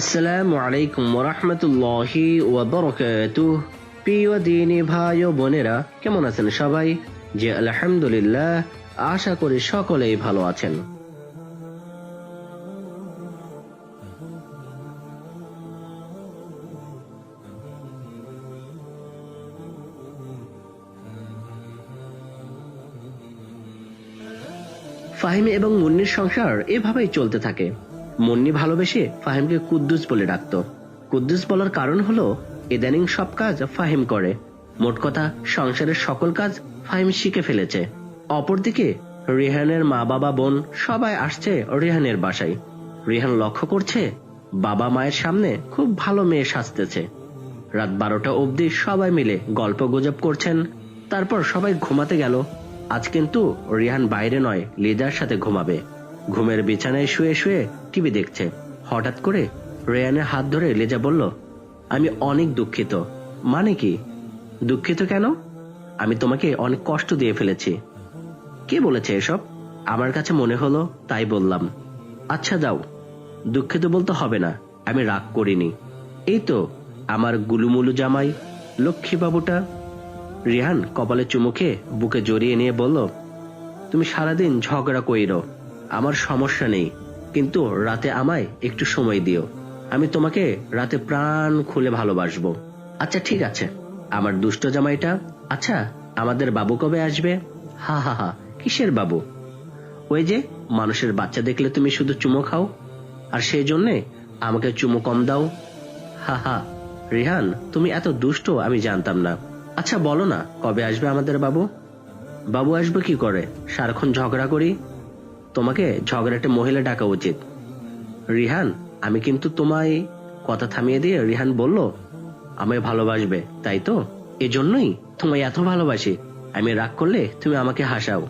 আসসালামু আলাইকুম ওরহমতুল্লাহি ওবরকাতুহ প্রিয় দিনী ভাই ও বোনেরা, কেমন আছেন সবাই? যে আলহামদুলিল্লাহ, আশা করি সকলেই ভালো আছেন। ফাহিম এবং মুন্নির সংসার এভাবেই চলতে থাকে। মুন্নি ভালোবেসে ফাহিমকে কুদ্দুস বলে ডাকত। কুদ্দুস বলার কারণ হলো, ইদানিং সব কাজ ফাহিম করে। মোট কথা, সংসারের সকল কাজ ফাহিম শিখে ফেলেছে। অপরদিকে, রিহানের মা বাবা বোন সবাই আসছে রিহানের বাসায়। রিহান লক্ষ্য করছে, বাবা মায়ের সামনে খুব ভালো মেয়ে সাজতেছে। রাত বারোটা অবধি সবাই মিলে গল্প গুজব করছেন, তারপর সবাই ঘুমাতে গেল। আজ কিন্তু রিহান বাইরে নয়, লিজার সাথে ঘুমাবে। ঘুমের বিছানায় শুয়ে শুয়ে টিভি দেখছে। হঠাৎ করে রেয়ানের হাত ধরে লেজা বলল, আমি অনেক দুঃখিত। মানে কি? দুঃখিত কেন? আমি তোমাকে অনেক কষ্ট দিয়ে ফেলেছি। কে বলেছে এসব? আমার কাছে মনে হলো তাই বললাম। আচ্ছা যাও। দুঃখিত বলতে হবে না, আমি রাগ করিনি। এই তো, আমার গুলুমুলু জামাই লক্ষ্মী বাবুটা রিহান কপালে চুমুকে বুকে জড়িয়ে নিয়ে বলল, তুমি সারাদিন ঝগড়া কইরো। আমার সমস্যা নেই, কিন্তু রাতে আমায় একটু সময় দিও। আমি তোমাকে রাতে প্রাণ খুলে ভালোবাসবো। আচ্ছা ঠিক আছে। আমার দুষ্ট জামাইটা আচ্ছা আমাদের বাবু কবে আসবে? হা হা হা, কিসের বাবু? ওই যে, মানুষের বাচ্চা দেখলে তুমি শুধু চুমো খাও, আর সেই জন্যে আমাকে চুমো কম দাও। হা হা, রিহান, তুমি এত দুষ্ট, আমি জানতাম না। আচ্ছা বলো না, কবে আসবে আমাদের বাবু? বাবু আসবে কি করে? সারাক্ষণ ঝগড়া করি? তোমাকে ঝগড়াটে মহিলা ডাকা উচিত। রিহান, আমি কিন্তু তোমায় কথা থামিয়ে দিয়ে রিহান বলল, আমায় ভালোবাসবে, তাই তো? এজন্যই তোমায় এত ভালোবাসি। আমি রাগ করলে তুমি আমাকে হাসাও।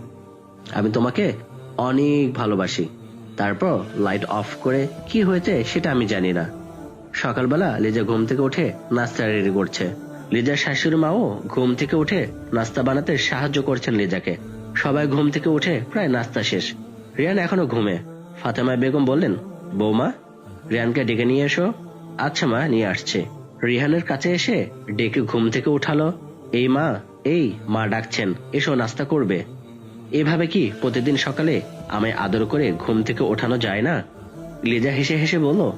আমি তোমাকে অনেক ভালোবাসি। তারপর লাইট অফ করে কি হয়েছে সেটা আমি জানি না। সকালবেলা লিজা ঘুম থেকে উঠে নাস্তা রেডি করছে। লিজার শাশুড়ি মাও ঘুম থেকে উঠে নাস্তা বানাতে সাহায্য করছেন লিজাকে। সবাই ঘুম থেকে উঠে প্রায় নাস্তা শেষ। রিয়ান এখনও ঘুমে। ফাতেমা বেগম বললেন, বৌমা, রিয়ানকে ডেকে নিয়ে এসো। আচ্ছা মা, নিয়ে আসছে। রিহানের কাছে এসে ডেকে ঘুম থেকে উঠালো। এই মা এই মা ডাকছেন, এসো, নাস্তা করবে। এভাবে কি প্রতিদিন সকালে আমায় আদর করে ঘুম থেকে ওঠানো যায় না? লিজা হেসে হেসে বলল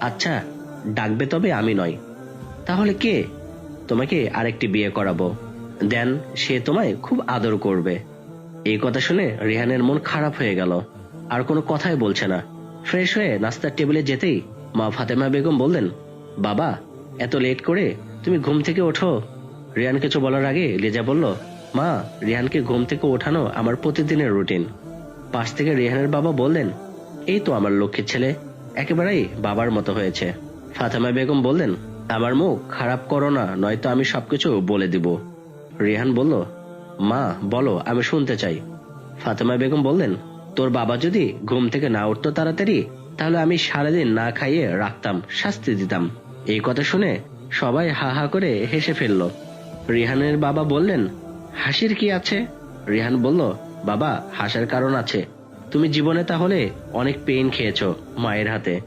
আচ্ছা ডাকবে তবে আমি নয়। তাহলে কে? তোমাকে আরেকটি বিয়ে করাবো। দেন সে তোমায় খুব আদর করবে। এই কথা শুনে রেহানের মন খারাপ হয়ে গেল। আর কোনো কথাই বলছে না। ফ্রেশ হয়ে নাস্তার টেবিলে যেতেই মা ফাতেমা বেগম বললেন, বাবা, এত লেট করে তুমি ঘুম থেকে ওঠো। রিয়ান কিছু বলার আগে লিজা বলল, মা, রিহানকে ঘুম থেকে ওঠানো আমার প্রতিদিনের রুটিন। পাশ থেকে রিহানের বাবা বললেন, এই তো আমার লক্ষ্মীর ছেলে, একেবারেই বাবার মতো হয়েছে। ফাতেমা বেগম বললেন, আমার মুখ খারাপ করো না, নয়তো আমি সবকিছু বলে দিব। রিহান বলল মা, বলো, আমি শুনতে চাই। ফাতেমা বেগম বললেন, তোর বাবা যদি ঘুম থেকে না উঠতো তাড়াতাড়ি, তাহলে আমি সারাদিন না খাইয়ে রাখতাম, শাস্তি দিতাম। এই কথা শুনে সবাই হা হা করে হেসে ফেলল। রিহানের বাবা বললেন, হাসির কি আছে? রিহান বলল, বাবা, হাসার কারণ আছে। তুমি জীবনে তাহলে অনেক পেইন খেয়েছ মায়ের হাতে।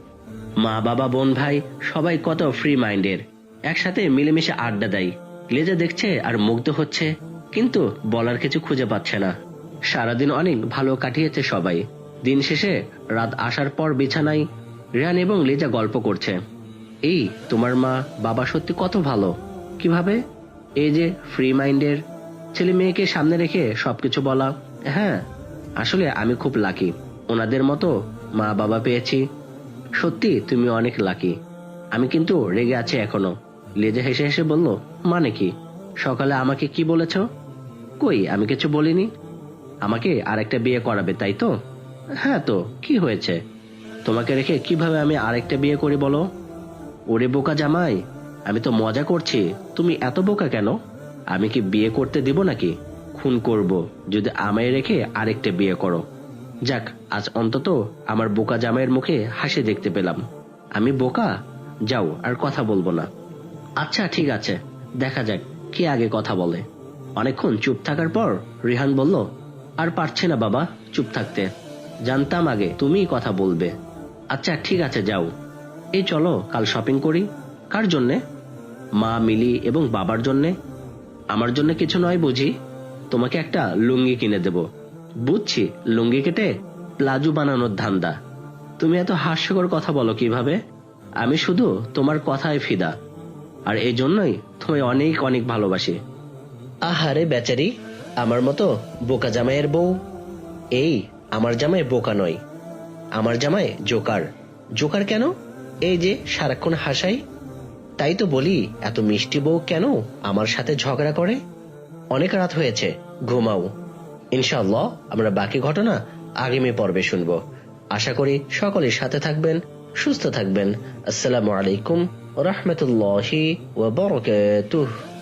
মা, বাবা, বোন, ভাই, সবাই কত ফ্রি মাইন্ডের। একসাথে মিলেমিশে আড্ডা দেয়। লেজা দেখছে আর মুগ্ধ হচ্ছে। কিন্তু বলার কিছু খুঁজে পাচ্ছে না। সারাদিন অনেক ভালো কাটিয়েছে সবাই। দিন শেষে রাত আসার পর বিছানায় রিয়ান এবং লিজা গল্প করছে। এই, তোমার মা, বাবা সত্যি কত ভালো। কীভাবে? এই যে ফ্রি মাইন্ডের ছেলে মেয়েকে সামনে রেখে সবকিছু বলা। হ্যাঁ আসলে আমি খুব লাকি ওনাদের মতো মা বাবা পেয়েছি। সত্যি তুমি অনেক লাকি আমি কিন্তু রেগে আছি এখনও। লেজে হেসে হেসে বলল মানে কি? সকালে আমাকে কি বলেছ? কই, আমি কিছু বলিনি? আমাকে আরেকটা বিয়ে করাবে, তাই তো? হ্যাঁ তো, কি হয়েছে? তোমাকে রেখে কীভাবে আমি আরেকটা বিয়ে করি বলো? ওরে বোকা জামাই, আমি তো মজা করছি, তুমি এত বোকা কেন? আমি কি বিয়ে করতে দিব নাকি? খুন করব, যদি আমায় রেখে আরেকটা বিয়ে করো। যাক, আজ অন্তত আমার বোকা জামাইয়ের মুখে হাসি দেখতে পেলাম। আমি বোকা? যাও, আর কথা বলব না। আচ্ছা ঠিক আছে, দেখা যাক, কে আগে কথা বলে। অনেকক্ষণ চুপ থাকার পর রিহান বলল, আর পারছে না বাবা চুপ থাকতে। জানতাম আগে তুমিই কথা বলবে। আচ্ছা ঠিক আছে, যাও। এই চলো, কাল শপিং করি। কার জন্যে? মা, মিলি এবং বাবার জন্যে? আমার জন্য কিছু নয় বুঝি? তোমাকে একটা লুঙ্গি কিনে দেব। বুঝছি, লুঙ্গি কেটে প্লাজু বানানোর ধান্দা। তুমি এত হাস্যকর কথা বলো কীভাবে? আমি শুধু তোমার কথায় ফিদা। আর এই জন্যই তোমায় অনেক অনেক ভালোবাসি। আহারে বেচারি, আমার মতো বোকা জামাইয়ের বউ। এই, আমার জামাই বোকা নয়। আমার জামাই জোকার। জোকার কেন? এই যে সারাক্ষণ হাসাই। তাই তো বলি, এত মিষ্টি বউ কেন আমার সাথে ঝগড়া করে? অনেক রাত হয়েছে, ঘুমাও। ইনশাআল্লাহ, আমরা বাকি ঘটনা আগামী পর্বে শুনব। আশা করি সকলের সাথে থাকবেন, সুস্থ থাকবেন। আসসালামু আলাইকুম রহমতুল্লাহি ওয়া বারাকাতুহু।